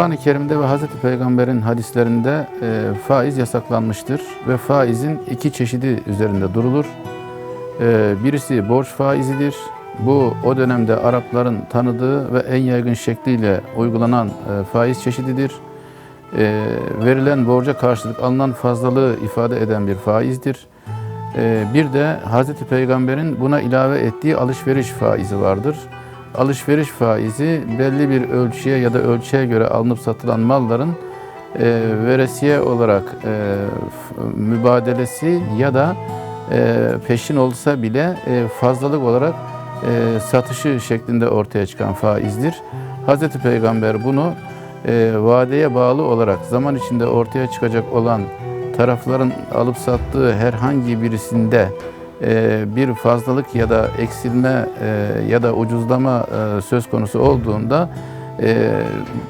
Kur'an-ı Kerim'de ve Hazreti Peygamber'in hadislerinde e, faiz yasaklanmıştır ve faizin iki çeşidi üzerinde durulur. E, birisi borç faizidir. Bu o dönemde Arapların tanıdığı ve en yaygın şekliyle uygulanan e, faiz çeşididir. E, verilen borca karşılık alınan fazlalığı ifade eden bir faizdir. E, bir de Hazreti Peygamber'in buna ilave ettiği alışveriş faizi vardır. Alışveriş faizi belli bir ölçüye ya da ölçüye göre alınıp satılan malların e, veresiye olarak e, mübadelesi ya da e, peşin olsa bile e, fazlalık olarak e, satışı şeklinde ortaya çıkan faizdir. Hazreti Peygamber bunu e, vadeye bağlı olarak zaman içinde ortaya çıkacak olan tarafların alıp sattığı herhangi birisinde bir fazlalık ya da eksilme e, ya da ucuzlama e, söz konusu olduğunda e,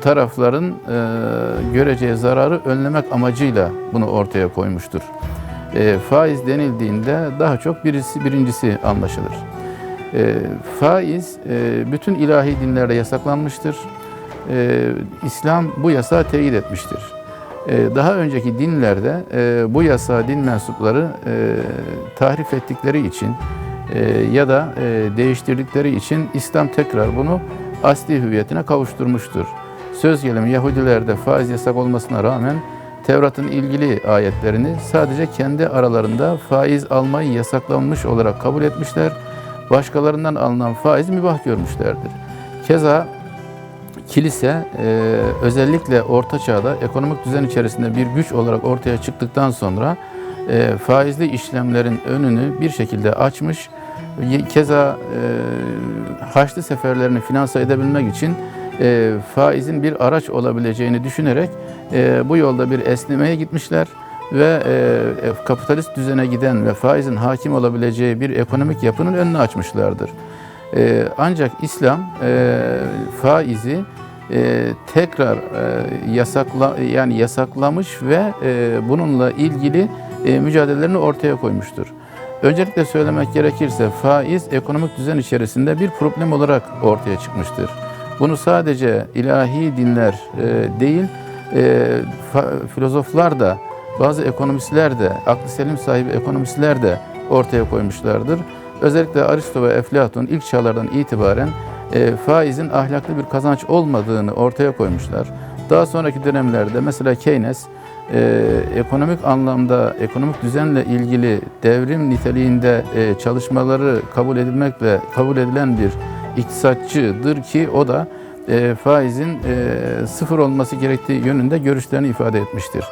tarafların e, göreceği zararı önlemek amacıyla bunu ortaya koymuştur. E, faiz denildiğinde daha çok birisi birincisi anlaşılır. E, faiz e, bütün ilahi dinlerde yasaklanmıştır. E, İslam bu yasağı teyit etmiştir. E, daha önceki dinlerde e, bu yasağı din mensupları e, tahrif ettikleri için e, ya da değiştirdikleri için İslam tekrar bunu asli hüviyetine kavuşturmuştur. Söz gelimi Yahudilerde faiz yasak olmasına rağmen Tevrat'ın ilgili ayetlerini sadece kendi aralarında faiz almayı yasaklanmış olarak kabul etmişler. Başkalarından alınan faiz mübah görmüşlerdir. Keza kilise e, özellikle orta çağda ekonomik düzen içerisinde bir güç olarak ortaya çıktıktan sonra e, faizli işlemlerin önünü bir şekilde açmış. Keza e, haçlı seferlerini finanse edebilmek için e, faizin bir araç olabileceğini düşünerek e, bu yolda bir esnemeye gitmişler ve e, kapitalist düzene giden ve faizin hakim olabileceği bir ekonomik yapının önünü açmışlardır. E, ancak İslam e, faizi e, tekrar e, yasakla yani yasaklamış ve e, bununla ilgili e, mücadelelerini ortaya koymuştur. Öncelikle söylemek gerekirse faiz ekonomik düzen içerisinde bir problem olarak ortaya çıkmıştır. Bunu sadece ilahi dinler e, değil, e, filozoflar da, bazı ekonomistler de, aklı selim sahibi ekonomistler de ortaya koymuşlardır. Özellikle Aristo ve Eflatun ilk çağlardan itibaren e, faizin ahlaklı bir kazanç olmadığını ortaya koymuşlar. Daha sonraki dönemlerde mesela Keynes e, ekonomik anlamda ekonomik düzenle ilgili devrim niteliğinde e, çalışmaları kabul edilmekle kabul edilen bir iktisatçıdır ki o da e, faizin e, sıfır olması gerektiği yönünde görüşlerini ifade etmiştir.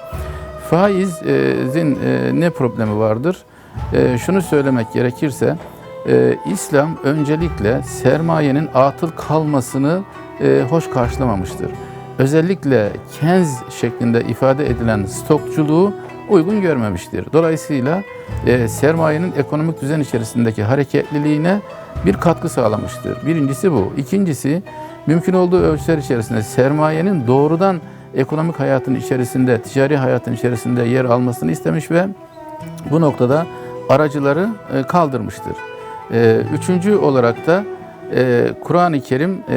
Faizin e, ne problemi vardır? E, şunu söylemek gerekirse e, İslam öncelikle sermayenin atıl kalmasını e, hoş karşılamamıştır. Özellikle kenz şeklinde ifade edilen stokçuluğu uygun görmemiştir. Dolayısıyla e, sermayenin ekonomik düzen içerisindeki hareketliliğine bir katkı sağlamıştır. Birincisi bu. İkincisi mümkün olduğu ölçüler içerisinde sermayenin doğrudan ekonomik hayatın içerisinde, ticari hayatın içerisinde yer almasını istemiş ve bu noktada aracıları e, kaldırmıştır. E, Üçüncü olarak da e, Kur'an-ı Kerim e,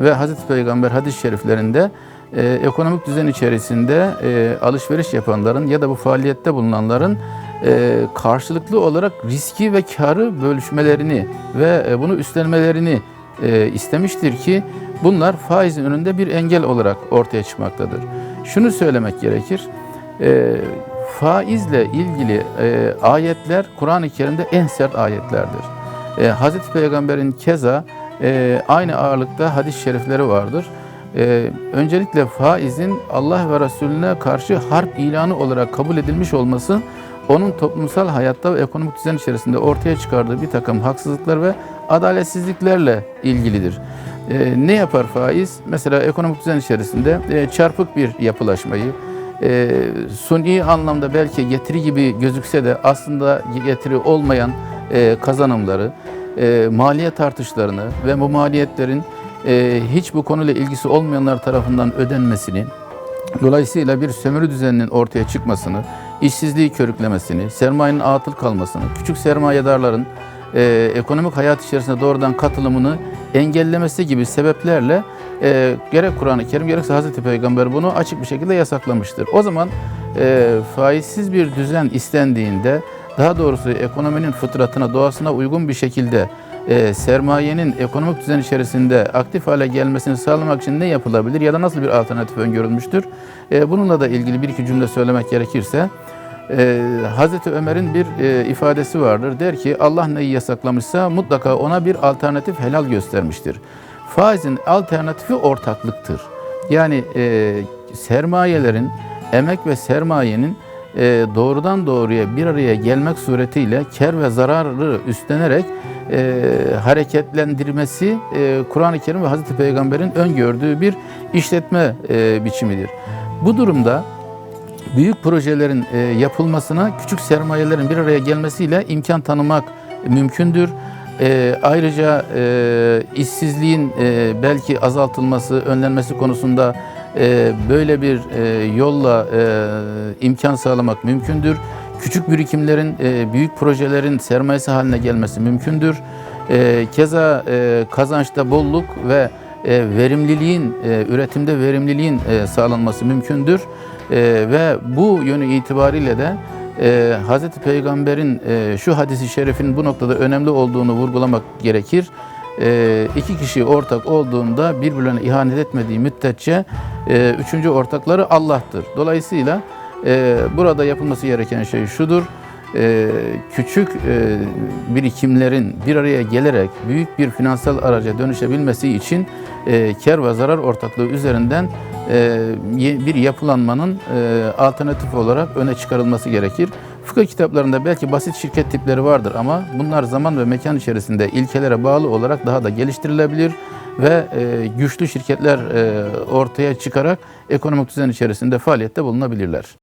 ve Hazreti Peygamber hadis-i şeriflerinde e, ekonomik düzen içerisinde alışveriş yapanların ya da bu faaliyette bulunanların karşılıklı olarak riski ve karı bölüşmelerini ve bunu üstlenmelerini istemiştir ki bunlar faizin önünde bir engel olarak ortaya çıkmaktadır. Şunu söylemek gerekir, faizle ilgili ayetler Kur'an-ı Kerim'de en sert ayetlerdir. E, Hazreti Peygamber'in keza e, aynı ağırlıkta hadis-i şerifleri vardır. E, öncelikle faizin Allah ve Resulüne karşı harp ilanı olarak kabul edilmiş olması onun toplumsal hayatta ve ekonomik düzen içerisinde ortaya çıkardığı bir takım haksızlıklar ve adaletsizliklerle ilgilidir. E, ne yapar faiz? Mesela ekonomik düzen içerisinde e, çarpık bir yapılaşmayı, e, suni anlamda belki getiri gibi gözükse de aslında getiri olmayan e, kazanımları, e, maliyet artışlarını ve bu maliyetlerin e, hiç bu konuyla ilgisi olmayanlar tarafından ödenmesini, dolayısıyla bir sömürü düzeninin ortaya çıkmasını, işsizliği körüklemesini, sermayenin atıl kalmasını, küçük sermayedarların ekonomik hayat içerisinde doğrudan katılımını engellemesi gibi sebeplerle e, gerek Kur'an-ı Kerim gerekse Hazreti Peygamber bunu açık bir şekilde yasaklamıştır. O zaman e, faizsiz bir düzen istendiğinde daha doğrusu ekonominin fıtratına, doğasına uygun bir şekilde e, sermayenin ekonomik düzen içerisinde aktif hale gelmesini sağlamak için ne yapılabilir ya da nasıl bir alternatif öngörülmüştür? E, bununla da ilgili bir iki cümle söylemek gerekirse, e, Hazreti Ömer'in bir e, ifadesi vardır. Der ki Allah neyi yasaklamışsa mutlaka ona bir alternatif helal göstermiştir. Faizin alternatifi ortaklıktır. Yani e, sermayelerin, emek ve sermayenin e, doğrudan doğruya bir araya gelmek suretiyle kar ve zararı üstlenerek e, hareketlendirmesi e, Kur'an-ı Kerim ve Hazreti Peygamber'in öngördüğü bir işletme e, biçimidir. Bu durumda büyük projelerin e, yapılmasına küçük sermayelerin bir araya gelmesiyle imkan tanımak mümkündür. E, ayrıca e, işsizliğin e, belki azaltılması, önlenmesi konusunda e, böyle bir e, yolla e, imkan sağlamak mümkündür. Küçük birikimlerin e, büyük projelerin sermayesi haline gelmesi mümkündür. E, keza e, kazançta bolluk ve e, verimliliğin, e, üretimde verimliliğin e, sağlanması mümkündür. E, ve bu yönü itibariyle de e, Hz. Peygamber'in e, şu hadisi şerifin bu noktada önemli olduğunu vurgulamak gerekir. E, iki kişi ortak olduğunda birbirlerine ihanet etmediği müddetçe e, üçüncü ortakları Allah'tır. Dolayısıyla e, burada yapılması gereken şey şudur. E, küçük e, birikimlerin bir araya gelerek büyük bir finansal araca dönüşebilmesi için e, kar ve zarar ortaklığı üzerinden bir yapılanmanın e, alternatif olarak öne çıkarılması gerekir. Fıkıh kitaplarında belki basit şirket tipleri vardır ama bunlar zaman ve mekan içerisinde ilkelere bağlı olarak daha da geliştirilebilir ve e, güçlü şirketler e, ortaya çıkarak ekonomik düzen içerisinde faaliyette bulunabilirler.